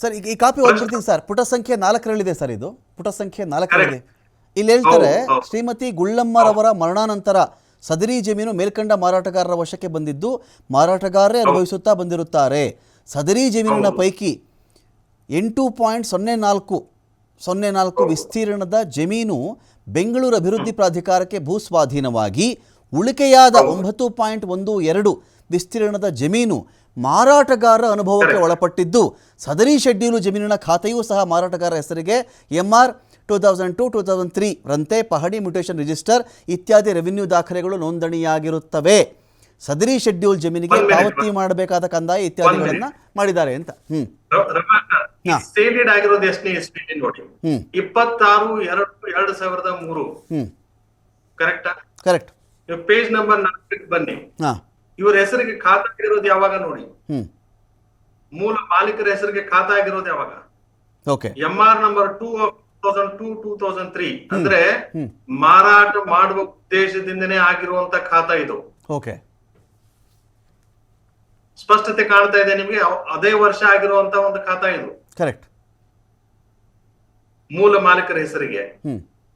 Sir ಈಗ ಈ copy ಓದ್ಬಿಡ್ತೀನಿ sir. ಪುಟ ಸಂಖ್ಯೆ ನಾಲ್ಕರಲ್ಲಿದೆ ಸರ್ ಇದು. ಪುಟ ಸಂಖ್ಯೆ ನಾಲ್ಕರಲ್ಲಿದೆ. ಇಲ್ಲಿ ಹೇಳ್ತಾರೆ. ಶ್ರೀಮತಿ ಗುಳ್ಳಮ್ಮರವರ ಮರಣಾನಂತರ ಸದರಿ ಜಮೀನು ಮೇಲ್ಕಂಡ ಮಾರಾಟಗಾರರ ವಶಕ್ಕೆ ಬಂದಿದ್ದು ಮಾರಾಟಗಾರರೇ ಅನುಭವಿಸುತ್ತಾ ಬಂದಿರುತ್ತಾರೆ. ಸದರಿ ಜಮೀನಿನ ಪೈಕಿ ಎಂಟು ಪಾಯಿಂಟ್ ಸೊನ್ನೆ ನಾಲ್ಕು ಸೊನ್ನೆ ನಾಲ್ಕು ವಿಸ್ತೀರ್ಣದ ಜಮೀನು ಬೆಂಗಳೂರು ಅಭಿವೃದ್ಧಿ ಪ್ರಾಧಿಕಾರಕ್ಕೆ ಭೂಸ್ವಾಧೀನವಾಗಿ ಉಳಿಕೆಯಾದ ಒಂಬತ್ತು ಪಾಯಿಂಟ್ ಒಂದು ಎರಡು ವಿಸ್ತೀರ್ಣದ ಜಮೀನು ಮಾರಾಟಗಾರ ಅನುಭವಕ್ಕೆ ಒಳಪಟ್ಟಿದ್ದು. ಸದರಿ ಶೆಡ್ಯೂಲು ಜಮೀನಿನ ಖಾತೆಯೂ ಸಹ ಮಾರಾಟಗಾರ ಹೆಸರಿಗೆ M R two thousand two two thousand three ರಂತೆ ಪಹಡಿ ಮ್ಯೂಟೇಷನ್ ರಿಜಿಸ್ಟರ್ ಇತ್ಯಾದಿ ರೆವಿನ್ಯೂ ದಾಖಲೆಗಳು ನೋಂದಣಿಯಾಗಿರುತ್ತವೆ. ಸದರಿ ಶೆಡ್ಯೂಲ್ ಜಮೀನಿಗೆ ಪಾವತಿ ಮಾಡಬೇಕಾದ ಕಂದಾಯ ಇತ್ಯಾದಿಗಳನ್ನ ಮಾಡಿದ್ದಾರೆ ಅಂತ. ಹ್ಮ್. ಆಗಿರೋದು ಎಷ್ಟನೇ ಇಸ್ವಿ ನೋಡಿ. ಹ್ಮ್. ಇಪ್ಪತ್ತಾರು ಎರಡು ಎರಡ್ ಸಾವಿರದ ಮೂರು. ಹ್ಮ್. ಕರೆಕ್ಟಾ ಪೇಜ್ ನಂಬರ್ ನಾಲ್ಕಕ್ಕೆ ಬನ್ನಿ. ಹಾ. ಇವ್ರ ಹೆಸರಿಗೆ ಖಾತಾ ಆಗಿರೋದು ಯಾವಾಗ ನೋಡಿ? ಮೂಲ ಮಾಲೀಕರ ಹೆಸರಿಗೆ ಖಾತಾ ಆಗಿರೋದು ಯಾವಾಗ? M R number two thousand two two thousand three ಅಂದ್ರೆ ಮಾರಾಟ ಮಾಡುವ ಉದ್ದೇಶದಿಂದನೇ ಆಗಿರುವಂತ ಖಾತಾ ಇದು. ಓಕೆ. ಸ್ಪಷ್ಟತೆ ಕಾಣ್ತಾ ಇದೆ ನಿಮಗೆ? ಅದೇ ವರ್ಷ ಆಗಿರುವಂತ ಒಂದು ಖಾತಾ ಇದು. ಕರೆಕ್ಟ್ ಮೂಲ ಮಾಲೀಕರ ಹೆಸರಿಗೆ.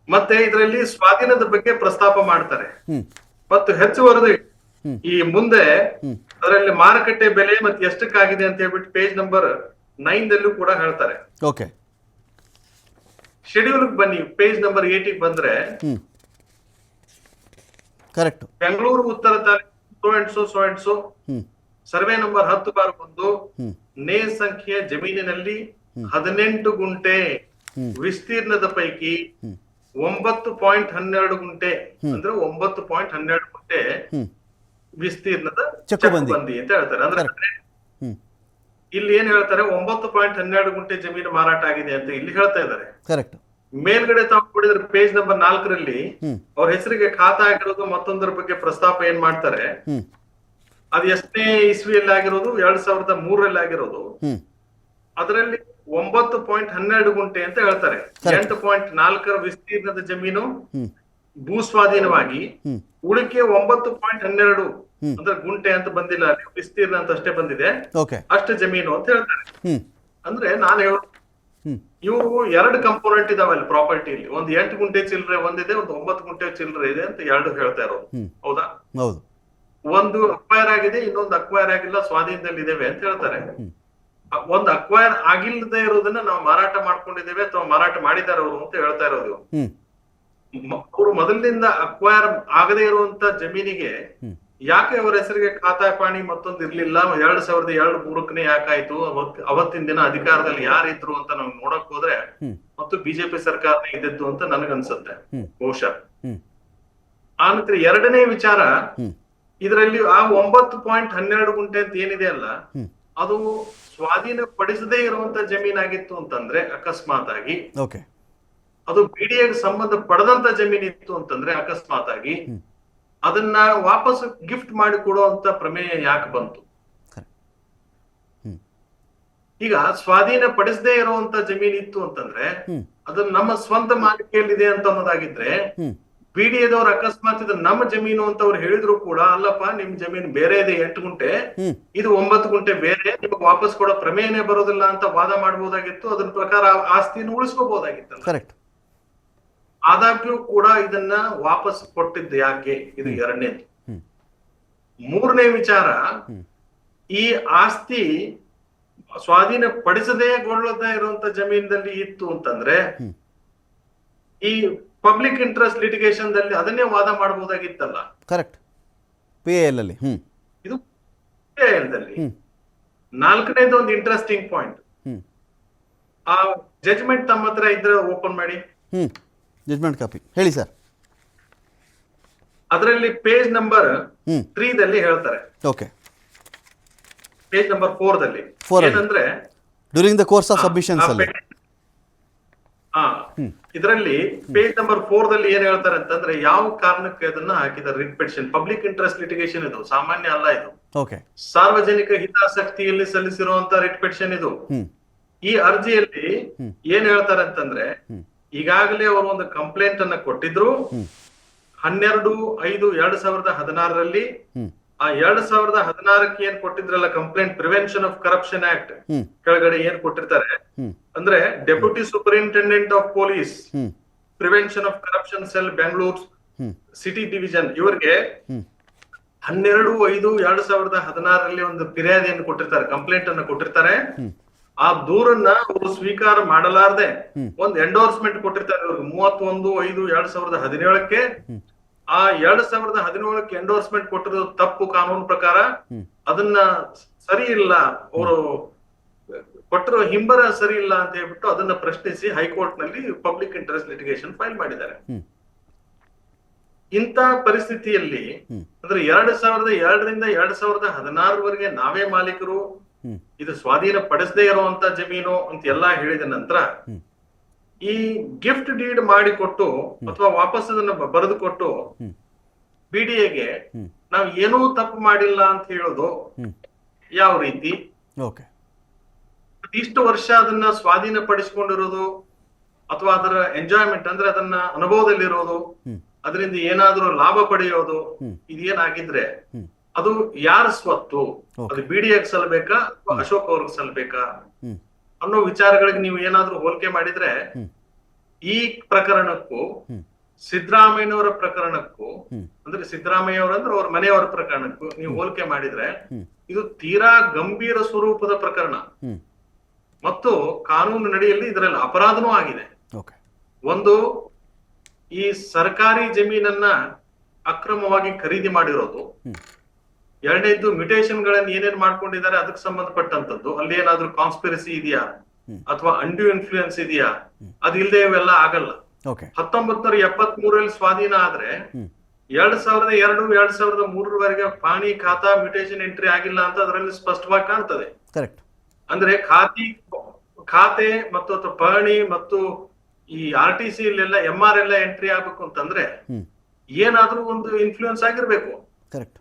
ಮತ್ತೆ ಇದರಲ್ಲಿ ಸ್ವಾಧೀನದ ಬಗ್ಗೆ ಪ್ರಸ್ತಾಪ ಮಾಡ್ತಾರೆ. ಮತ್ತು ಹೆಚ್ಚುವರೆದು. ಈ ಮುಂದೆ. ಅದರಲ್ಲಿ ಮಾರುಕಟ್ಟೆ ಬೆಲೆ ಮತ್ತೆ ಎಷ್ಟಕ್ಕಾಗಿದೆ ಅಂತ ಹೇಳ್ಬಿಟ್ಟು ಪೇಜ್ ನಂಬರ್ ನೈನ್ ದಲ್ಲೂ ಕೂಡ ಹೇಳ್ತಾರೆ. ಓಕೆ. ಶೆಡ್ಯೂಲ್ ಬನ್ನಿ ಪೇಜ್ ನಂಬರ್ ಏಟಿಗೆ ಬಂದ್ರೆ ಕರೆಕ್ಟ್ ಬೆಂಗಳೂರು ಉತ್ತರ taluk so and so survey number ಹತ್ತು ಬಾರ್ ಒಂದು ನೇ ಸಂಖ್ಯೆಯ ಜಮೀನಿನಲ್ಲಿ ಹದಿನೆಂಟು ಗುಂಟೆ ವಿಸ್ತೀರ್ಣದ ಪೈಕಿ. ಒಂಬತ್ತು ಪಾಯಿಂಟ್ ಹನ್ನೆರಡು ಗುಂಟೆ ಅಂದ್ರೆ ಒಂಬತ್ತು ಪಾಯಿಂಟ್ ಹನ್ನೆರಡು ಗುಂಟೆ ವಿಸ್ತೀರ್ಣದ ಚಕಬಂದಿ ಚಕ್ಕುಬಂದಿ ಅಂತ ಹೇಳ್ತಾರೆ. ಅಂದ್ರೆ ಇಲ್ಲಿ ಏನ್ ಹೇಳ್ತಾರೆ? ಒಂಬತ್ತು ಪಾಯಿಂಟ್ ಹನ್ನೆರಡು ಗುಂಟೆ ಜಮೀನು ಮಾರಾಟ ಆಗಿದೆ ಅಂತ ಇಲ್ಲಿ ಹೇಳ್ತಾ ಇದ್ದಾರೆ. ಕರೆಕ್ಟ್ ಮೇಲ್ಗಡೆ ತಾವು ನೋಡಿದ್ರೆ ಪೇಜ್ ನಂಬರ್ ನಾಲ್ಕರಲ್ಲಿ ಅವ್ರ ಹೆಸರಿಗೆ ಖಾತಾ ಆಗಿರೋದು ಮತ್ತೊಂದರ ಬಗ್ಗೆ ಪ್ರಸ್ತಾಪ ಏನ್ ಮಾಡ್ತಾರೆ? ಅದು ಎಷ್ಟನೇ ಇಸ್ವಿಯಲ್ಲಿ ಆಗಿರೋದು? ಎರಡ್ ಸಾವಿರದ ಮೂರಲ್ಲಿ ಆಗಿರೋದು. ಅದರಲ್ಲಿ ಒಂಬತ್ತು ಪಾಯಿಂಟ್ ಹನ್ನೆರಡು ಗುಂಟೆ ಅಂತ ಹೇಳ್ತಾರೆ. ಎಂಟು ಪಾಯಿಂಟ್ ನಾಲ್ಕರ ವಿಸ್ತೀರ್ಣದ ಜಮೀನು ಭೂಸ್ವಾಧೀನವಾಗಿ ಸ್ವಾಧೀನವಾಗಿ ಉಳಿಕೆ ಒಂಬತ್ತು ಪಾಯಿಂಟ್ ಹನ್ನೆರಡು ಅಂದ್ರೆ ಗುಂಟೆ ಅಂತ ಬಂದಿಲ್ಲ ಅಲ್ಲಿ ವಿಸ್ತೀರ್ಣ ಅಂತ ಅಷ್ಟೇ ಬಂದಿದೆ. ಅಷ್ಟು ಜಮೀನು ಅಂತ ಹೇಳ್ತಾರೆ. ಅಂದ್ರೆ ನಾನು ಹೇಳ ಇವು ಎರಡು ಕಂಪೋನೆಂಟ್ ಇದಾವೆ ಅಲ್ಲಿ ಪ್ರಾಪರ್ಟಿಲಿ ಒಂದು ಎಂಟು ಗುಂಟೆ ಚಿಲ್ಲರೆ ಒಂದಿದೆ ಒಂದು ಒಂಬತ್ತು ಗುಂಟೆ ಚಿಲ್ಲರೆ ಇದೆ ಅಂತ ಎರಡು ಹೇಳ್ತಾ ಇರೋದು. ಹೌದಾ? ಹೌದು. ಒಂದು ಅಕ್ವೈರ್ ಆಗಿದೆ ಇನ್ನೊಂದು ಅಕ್ವೈರ್ ಆಗಿಲ್ಲ ಸ್ವಾಧೀನದಲ್ಲಿ ಇದೇವೆ ಅಂತ ಹೇಳ್ತಾರೆ. ಒಂದು ಅಕ್ವೈರ್ ಆಗಿಲ್ಲದೆ ಇರೋದನ್ನ ನಾವು ಮಾರಾಟ ಮಾಡ್ಕೊಂಡಿದ್ದೇವೆ ಅಥವಾ ಮಾರಾಟ ಮಾಡಿದ್ದಾರೆ ಅವರು ಅಂತ ಹೇಳ್ತಾ ಇರೋದು ಅವರು ಮೊದಲಿನಿಂದ ಅಕ್ವೈರ್ ಆಗದೇ ಇರುವಂತ ಜಮೀನಿಗೆ ಯಾಕೆ ಅವರ ಹೆಸರಿಗೆ ಖಾತಾ ಪಾಣಿ ಮತ್ತೊಂದು ಇರ್ಲಿಲ್ಲ? ಎರಡ್ ಸಾವಿರದ ಎರಡು ಮೂರಕ್ಕನೇ ಯಾಕಾಯ್ತು? ಅವತ್ತಿನ ದಿನ ಅಧಿಕಾರದಲ್ಲಿ ಯಾರಿದ್ರು ಅಂತ ನಾವು ನೋಡಕ್ ಹೋದ್ರೆ ಮತ್ತು ಬಿಜೆಪಿ ಸರ್ಕಾರನೇ ಇದ್ದಿದ್ದು ಅಂತ ನನಗನ್ಸುತ್ತೆ. ಬಹುಶಃ. ಆನಂತರ ಆ ನಂತರ ಎರಡನೇ ವಿಚಾರ ಇದರಲ್ಲಿ ಆ ಒಂಬತ್ತು ಪಾಯಿಂಟ್ ಹನ್ನೆರಡು ಗುಂಟೆ ಅಂತ ಏನಿದೆ ಅಲ್ಲ ಅದು ಸ್ವಾಧೀನ ಪಡಿಸದೇ ಇರುವಂತ ಜಮೀನಾಗಿತ್ತು ಅಂತಂದ್ರೆ ಅಕಸ್ಮಾತ್ ಆಗಿ ಓಕೆ. ಅದು ಬಿಡಿಎಗೆ ಸಂಬಂಧ ಪಡೆದಂತ ಜಮೀನು ಇತ್ತು ಅಂತಂದ್ರೆ ಅಕಸ್ಮಾತ್ ಆಗಿ ಅದನ್ನ ವಾಪಸ್ ಗಿಫ್ಟ್ ಮಾಡಿ ಕೊಡುವಂತ ಪ್ರಮೇಯ ಯಾಕೆ ಬಂತು? ಈಗ ಸ್ವಾಧೀನ ಪಡಿಸದೇ ಇರುವಂತ ಜಮೀನು ಇತ್ತು ಅಂತಂದ್ರೆ ಅದು ನಮ್ಮ ಸ್ವಂತ ಮಾಲಿಕೆಯಲ್ಲಿದೆ ಅಂತ ಅನ್ನೋದಾಗಿದ್ರೆ ಬಿಡಿಎ ಬಿಡಿಎದವ್ರು ಅಕಸ್ಮಾತ್ ಇದು ನಮ್ಮ ಜಮೀನು ಅಂತ ಅವ್ರು ಹೇಳಿದ್ರು ಕೂಡ ಅಲ್ಲಪ್ಪ ನಿಮ್ ಜಮೀನು ಬೇರೆ ಇದೆ ಎಂಟು ಗುಂಟೆ. ಇದು ಒಂಬತ್ತು ಗುಂಟೆ ಬೇರೆ ನಿಮಗೆ ವಾಪಸ್ ಕೊಡೋ ಪ್ರಮೇಯನೇ ಬರೋದಿಲ್ಲ ಅಂತ ವಾದ ಮಾಡಬಹುದಾಗಿತ್ತು ಅದ್ರ ಪ್ರಕಾರ ಆಸ್ತಿಯನ್ನು ಉಳಿಸ್ಕೋಬಹುದಾಗಿತ್ತಲ್ಲ ಆದಾಗ್ಯೂ ಕೂಡ ಇದನ್ನ ವಾಪಸ್ ಕೊಟ್ಟಿದ್ದು ಯಾಕೆ? ಇದು ಎರಡನೇದು. ಮೂರನೇ ವಿಚಾರ ಈ ಆಸ್ತಿ ಸ್ವಾಧೀನ ಪಡಿಸದೇ ಗೊಳ್ಳದ ಇರುವಂತ ಜಮೀನದಲ್ಲಿ ಇತ್ತು ಅಂತಂದ್ರೆ ಈ ಪಬ್ಲಿಕ್ ಇಂಟ್ರೆಸ್ಟ್ ಲಿಟಿಗೇಷನ್ ದಲ್ಲಿ ಅದನ್ನೇ ವಾದ ಮಾಡಬಹುದಾಗಿತ್ತಲ್ಲ ಕರೆಕ್ಟ್. ಇದು ನಾಲ್ಕನೇದು ಒಂದು ಇಂಟ್ರೆಸ್ಟಿಂಗ್ ಪಾಯಿಂಟ್ ಆ ಜಜ್ಮೆಂಟ್ ತಮ್ಮ ಹತ್ರ ಇದ್ರೆ ಓಪನ್ ಮಾಡಿ. ಜಜ್ಮೆಂಟ್ ಕಾಪಿ ಹೇಳಿ ಸರ್ ಅದರಲ್ಲಿ ಪೇಜ್ ನಂಬರ್ ಹ್ಮ್. ತ್ರೀ ದಲ್ಲಿ ಹೇಳ್ತಾರೆ. ಓಕೆ ಪೇಜ್ ನಂಬರ್ ಫೋರ್ ದಲ್ಲಿ Four ಅಲ್ಲಿ. ಏನಂದ್ರೆ during the course of submissions ಅಲ್ಲಿ. ಹಾ. ಇದರಲ್ಲಿ ಪೇಜ್ ನಂಬರ್ ಫೋರ್ ದಲ್ಲಿ ಏನ್ ಹೇಳ್ತಾರೆ ಅಂತಂದ್ರೆ ಯಾವ ಕಾರಣಕ್ಕೆ ಅದನ್ನ ಹಾಕಿದ್ದಾರೆ writ petition. Public interest litigation ಇದು. ಸಾಮಾನ್ಯ ಅಲ್ಲ ಇದು. ಓಕೆ ಸಾರ್ವಜನಿಕ ಹಿತಾಸಕ್ತಿಯಲ್ಲಿ ಸಲ್ಲಿಸಿರುವಂತ ರಿಟ್ ಪೆಟಿಷನ್ ಇದು. ಹ್ಮ್. ಈ ಅರ್ಜಿಯಲ್ಲಿ. ಏನ್ ಹೇಳ್ತಾರೆ ಅಂತಂದ್ರೆ ಹ್ಮ್. ಈಗಾಗಲೇ ಅವರು ಒಂದು ಕಂಪ್ಲೇಂಟ್ ಅನ್ನ ಕೊಟ್ಟಿದ್ರು. ಹನ್ನೆರಡು ಐದು ಎರಡ್ ಸಾವಿರದ ಹದಿನಾರರಲ್ಲಿ ಆ ಎರಡ್ ಸಾವಿರದ ಹದಿನಾರಕ್ಕೆ ಏನ್ ಕೊಟ್ಟಿದ್ರಲ್ಲ complaint prevention of corruption act ಕೆಳಗಡೆ ಏನ್ ಕೊಟ್ಟಿರ್ತಾರೆ? ಅಂದ್ರೆ deputy superintendent of police prevention of corruption cell Bengaluru city division ಇವರಿಗೆ ಹನ್ನೆರಡು ಐದು ಎರಡ್ ಸಾವಿರದ ಹದಿನಾರರಲ್ಲಿ ಒಂದು ಫಿರ್ಯಾದಿಯನ್ನು ಕೊಟ್ಟಿರ್ತಾರೆ ಕಂಪ್ಲೇಂಟ್ ಅನ್ನು ಕೊಟ್ಟಿರ್ತಾರೆ. ಆ ದೂರನ್ನ ಅವರು ಸ್ವೀಕಾರ ಮಾಡಲಾರ್ದೆ. ಒಂದು ಎಂಡೋರ್ಸ್ಮೆಂಟ್ ಕೊಟ್ಟಿರ್ತಾರೆ ಇವ್ರಿಗೆ. ಮೂವತ್ತೊಂದು ಐದು ಎರಡ್ ಸಾವಿರದ ಹದಿನೇಳಕ್ಕೆ. ಆ ಎರಡ್ ಸಾವಿರದ ಹದಿನೇಳಕ್ಕೆ ಎಂಡೋರ್ಸ್ಮೆಂಟ್ ಕೊಟ್ಟಿರೋದು ತಪ್ಪು ಕಾನೂನು ಪ್ರಕಾರ ಅದನ್ನ ಸರಿ ಇಲ್ಲ. ಅವರು ಕೊಟ್ಟಿರೋ ಹಿಂಬರ ಸರಿ ಇಲ್ಲ ಅಂತ ಹೇಳ್ಬಿಟ್ಟು ಅದನ್ನ ಪ್ರಶ್ನಿಸಿ ಹೈಕೋರ್ಟ್ನಲ್ಲಿ ಪಬ್ಲಿಕ್ ಇಂಟ್ರೆಸ್ಟ್ ಲಿಟಿಗೇಷನ್ ಫೈಲ್ ಮಾಡಿದ್ದಾರೆ ಇಂತ ಪರಿಸ್ಥಿತಿಯಲ್ಲಿ ಅಂದ್ರೆ ಎರಡ್ ಸಾವಿರದ ಎರಡರಿಂದ ಎರಡ್ ಸಾವಿರದ ಹದಿನಾರವರೆಗೆ ನಾವೇ ಮಾಲೀಕರು ಇದು ಸ್ವಾಧೀನ ಪಡಿಸದೇ ಇರುವಂತ ಜಮೀನು ಅಂತ ಎಲ್ಲಾ ಹೇಳಿದ ನಂತರ ಈ ಗಿಫ್ಟ್ ಡೀಡ್ ಮಾಡಿಕೊಟ್ಟು ಅಥವಾ ವಾಪಸ್ ಅದನ್ನ ಬರೆದು ಕೊಟ್ಟು ಬಿಡಿಎಗೆ ನಾವು ಏನೂ ತಪ್ಪು ಮಾಡಿಲ್ಲ ಅಂತ ಹೇಳೋದು ಯಾವ ರೀತಿ? ಇಷ್ಟು ವರ್ಷ ಅದನ್ನ ಸ್ವಾಧೀನ ಪಡಿಸಿಕೊಂಡಿರೋದು ಅಥವಾ ಅದರ ಎಂಜಾಯ್ಮೆಂಟ್ ಅಂದ್ರೆ ಅದನ್ನ ಅನುಭವದಲ್ಲಿರೋದು ಅದರಿಂದ ಏನಾದರೂ ಲಾಭ ಪಡೆಯೋದು. ಇದೇನಾಗಿದ್ರೆ ಅದು ಯಾರ ಸ್ವತ್ತು. ಅದು ಬಿಡಿಎಗ್ ಸಲ್ಬೇಕಾ ಅಥವಾ ಅಶೋಕ್ ಅವ್ರಿಗೆ ಸಲ್ಬೇಕಾ? ಅನ್ನೋ ವಿಚಾರಗಳಿಗೆ ನೀವು ಏನಾದ್ರೂ ಹೋಲಿಕೆ ಮಾಡಿದ್ರೆ ಈ ಪ್ರಕರಣಕ್ಕೂ ಸಿದ್ದರಾಮಯ್ಯನವರ ಪ್ರಕರಣಕ್ಕೂ ಅಂದ್ರೆ ಸಿದ್ದರಾಮಯ್ಯ ಅವರಂದ್ರೆ ಅವ್ರ ಮನೆಯವರ ಪ್ರಕರಣಕ್ಕೂ ನೀವು ಹೋಲಿಕೆ ಮಾಡಿದ್ರೆ ಇದು ತೀರಾ ಗಂಭೀರ ಸ್ವರೂಪದ ಪ್ರಕರಣ. ಮತ್ತು ಕಾನೂನು ನಡೆಯಲ್ಲಿ ಇದರಲ್ಲಿ ಅಪರಾಧನೂ ಆಗಿದೆ. ಒಂದು ಈ ಸರ್ಕಾರಿ ಜಮೀನನ್ನ ಅಕ್ರಮವಾಗಿ ಖರೀದಿ ಮಾಡಿರೋದು ಹ್ಮ್ ಎರಡನೇದ್ದು ಮ್ಯುಟೇಷನ್ ಗಳನ್ನ ಏನೇನ್ ಮಾಡ್ಕೊಂಡಿದ್ದಾರೆ ಅದಕ್ಕೆ ಸಂಬಂಧಪಟ್ಟಂತದ್ದು ಅಲ್ಲಿ ಏನಾದ್ರೂ ಕಾನ್ಸ್ಪಿರಸಿ ಇದೆಯಾ? ಅಥವಾ ಅಂಡ್ಯೂ ಇನ್ಫ್ಲೂಯೆನ್ಸ್ ಇದೆಯಾ? ಅದು ಇಲ್ಲದೆ ಇವೆಲ್ಲ ಆಗಲ್ಲ. ಹತ್ತೊಂಬತ್ತರ ಹತ್ತೊಂಬತ್ ನೂರ ಎಪ್ಪತ್ ಮೂರಲ್ಲಿ ಸ್ವಾಧೀನ ಆದ್ರೆ ಎರಡ್ ಸಾವಿರದ ಎರಡು ಎರಡ್ ಸಾವಿರದ ಮೂರರವರೆಗೆ ಪಾಣಿ ಖಾತಾ ಮ್ಯುಟೇಷನ್ ಎಂಟ್ರಿ ಆಗಿಲ್ಲ ಅಂತ ಅದರಲ್ಲಿ ಸ್ಪಷ್ಟವಾಗಿ ಕಾಣ್ತದೆ. ಅಂದ್ರೆ ಖಾತಿ ಖಾತೆ ಮತ್ತು ಅಥವಾ ಪಹಣಿ ಮತ್ತು ಈ R T C M R ಎಲ್ಲ ಎಂಟ್ರಿ ಆಗ್ಬೇಕು ಅಂತಂದ್ರೆ ಏನಾದ್ರೂ ಒಂದು ಇನ್ಫ್ಲೂಯೆನ್ಸ್ ಆಗಿರ್ಬೇಕು.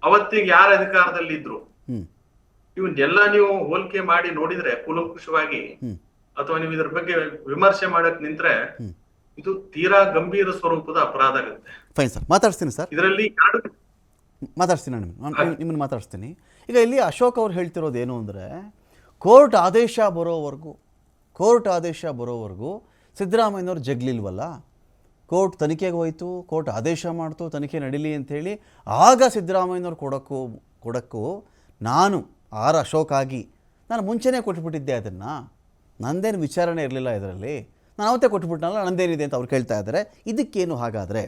ಅವತ್ತಿಗೆ ಯಾರ ಅಧಿಕಾರದಲ್ಲಿ ಇದ್ರು ಇವನ್ನೆಲ್ಲ ನೀವು ಹೋಲಿಕೆ ಮಾಡಿ ನೋಡಿದ್ರೆ ಕುಲಕುಷವಾಗಿ ಅಥವಾ ನೀವು ಇದ್ರ ಬಗ್ಗೆ ವಿಮರ್ಶೆ ಮಾಡಕ್ ನಿಂತ್ರೆ ಇದು ತೀರಾ ಗಂಭೀರ ಸ್ವರೂಪದ ಅಪರಾಧ ಆಗುತ್ತೆ. ಫೈನ್ ಸರ್ ಮಾತಾಡ್ತೀನಿ ಸರ್ ಇದರಲ್ಲಿ ಮಾತಾಡ್ತೀನಿ ನಾನು ನಿಮ್ಮನ್ನು ಮಾತಾಡ್ತೀನಿ ಈಗ ಇಲ್ಲಿ ಅಶೋಕ್ ಅವ್ರು ಹೇಳ್ತಿರೋದು ಏನು ಅಂದರೆ ಕೋರ್ಟ್ ಆದೇಶ ಬರೋವರೆಗೂ ಕೋರ್ಟ್ ಆದೇಶ ಬರೋವರೆಗೂ ಸಿದ್ದರಾಮಯ್ಯನವ್ರು ಜಗ್ಲಿಲ್ವಲ್ಲ? ಕೋರ್ಟ್ ತನಿಖೆಗೆ ಹೋಯಿತು, ಕೋರ್ಟ್ ಆದೇಶ ಮಾಡ್ತು, ತನಿಖೆ ನಡೀಲಿ ಅಂಥೇಳಿ ಆಗ ಸಿದ್ದರಾಮಯ್ಯನವ್ರು ಕೊಡೋಕ್ಕೂ ಕೊಡೋಕ್ಕೂ ನಾನು ಆರ್ ಅಶೋಕ್ ಆಗಿ ನಾನು ಮುಂಚೆನೇ ಕೊಟ್ಬಿಟ್ಟಿದ್ದೆ ಅದನ್ನು. ನಂದೇನು ವಿಚಾರಣೆ ಇರಲಿಲ್ಲ ಇದರಲ್ಲಿ. ನಾನು ಅವತ್ತೇ ಕೊಟ್ಬಿಟ್ನಲ್ಲ, ನಂದೇನಿದೆ ಅಂತ ಅವ್ರು ಕೇಳ್ತಾ ಇದ್ದಾರೆ. ಇದಕ್ಕೇನು ಹಾಗಾದರೆ?